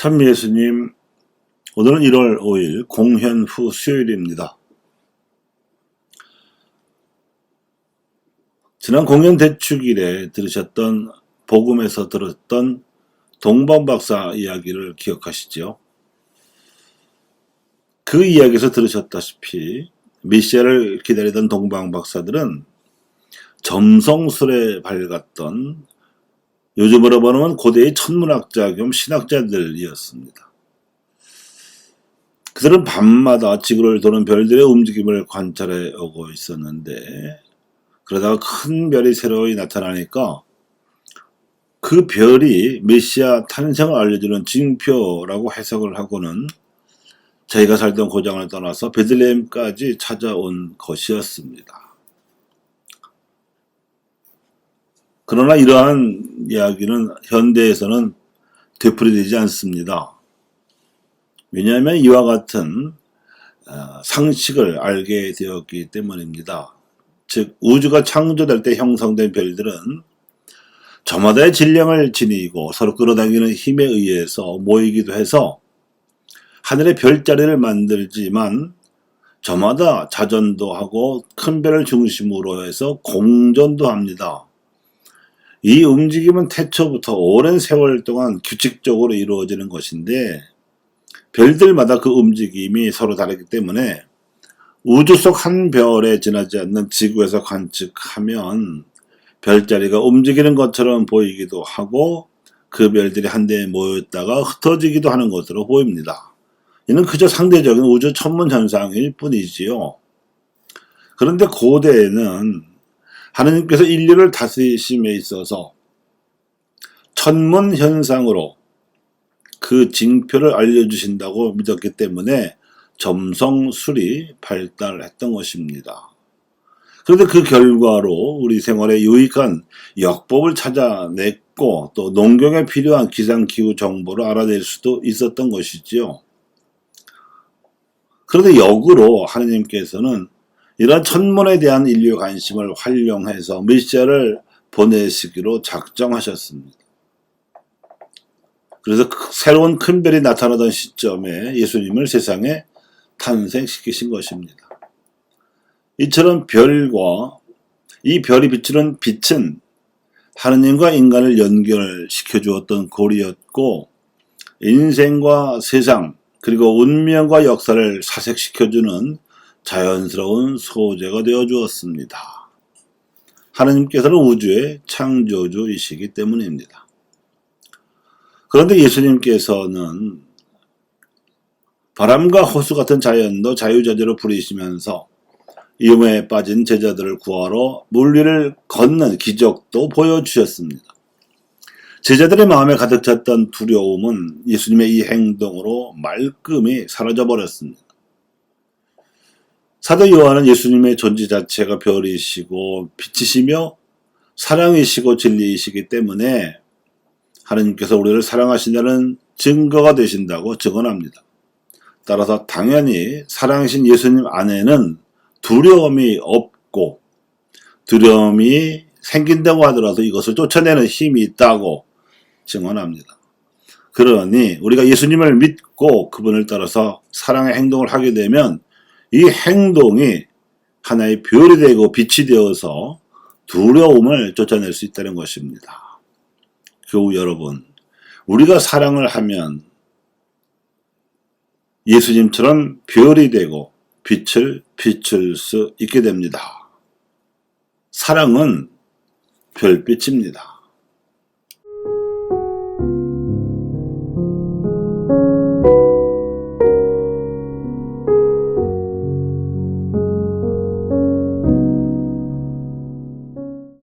참 예수님, 오늘은 1월 5일 공현 후 수요일입니다. 지난 공연 대축일에 들으셨던 복음에서 들었던 동방박사 이야기를 기억하시죠? 그 이야기에서 들으셨다시피 미시아를 기다리던 동방박사들은 점성술에 밝았던 요즘으로 보면 고대의 천문학자 겸 신학자들이었습니다. 그들은 밤마다 지구를 도는 별들의 움직임을 관찰해 오고 있었는데 그러다가 큰 별이 새로이 나타나니까 그 별이 메시아 탄생을 알려주는 징표라고 해석을 하고는 자기가 살던 고장을 떠나서 베들레헴까지 찾아온 것이었습니다. 그러나 이러한 이야기는 현대에서는 되풀이되지 않습니다. 왜냐하면 이와 같은 어, 상식을 알게 되었기 때문입니다. 즉 우주가 창조될 때 형성된 별들은 저마다의 질량을 지니고 서로 끌어당기는 힘에 의해서 모이기도 해서 하늘의 별자리를 만들지만 저마다 자전도 하고 큰 별을 중심으로 해서 공전도 합니다. 이 움직임은 태초부터 오랜 세월 동안 규칙적으로 이루어지는 것인데 별들마다 그 움직임이 서로 다르기 때문에 우주 속 한 별에 지나지 않는 지구에서 관측하면 별자리가 움직이는 것처럼 보이기도 하고 그 별들이 한데에 모였다가 흩어지기도 하는 것으로 보입니다. 이는 그저 상대적인 우주 천문 현상일 뿐이지요. 그런데 고대에는 하느님께서 인류를 다스리심에 있어서 천문 현상으로 그 징표를 알려주신다고 믿었기 때문에 점성술이 발달했던 것입니다. 그런데 그 결과로 우리 생활에 유익한 역법을 찾아냈고 또 농경에 필요한 기상기후 정보를 알아낼 수도 있었던 것이지요. 그런데 역으로 하느님께서는 이러한 천문에 대한 인류 관심을 활용해서 메시아를 보내시기로 작정하셨습니다. 그래서 새로운 큰 별이 나타나던 시점에 예수님을 세상에 탄생시키신 것입니다. 이처럼 별과 이 별이 비추는 빛은 하느님과 인간을 연결시켜 주었던 고리였고 인생과 세상 그리고 운명과 역사를 사색시켜 주는 자연스러운 소재가 되어 주었습니다. 하느님께서는 우주의 창조주이시기 때문입니다. 그런데 예수님께서는 바람과 호수 같은 자연도 자유자재로 부리시면서 위험에 빠진 제자들을 구하러 물리를 걷는 기적도 보여주셨습니다. 제자들의 마음에 가득 찼던 두려움은 예수님의 이 행동으로 말끔히 사라져 버렸습니다. 사도 요한은 예수님의 존재 자체가 별이시고 빛이시며 사랑이시고 진리이시기 때문에 하느님께서 우리를 사랑하신다는 증거가 되신다고 증언합니다. 따라서 당연히 사랑하신 예수님 안에는 두려움이 없고 두려움이 생긴다고 하더라도 이것을 쫓아내는 힘이 있다고 증언합니다. 그러니 우리가 예수님을 믿고 그분을 따라서 사랑의 행동을 하게 되면 이 행동이 하나의 별이 되고 빛이 되어서 두려움을 쫓아낼 수 있다는 것입니다. 교우 여러분, 우리가 사랑을 하면 예수님처럼 별이 되고 빛을 비출 수 있게 됩니다. 사랑은 별빛입니다.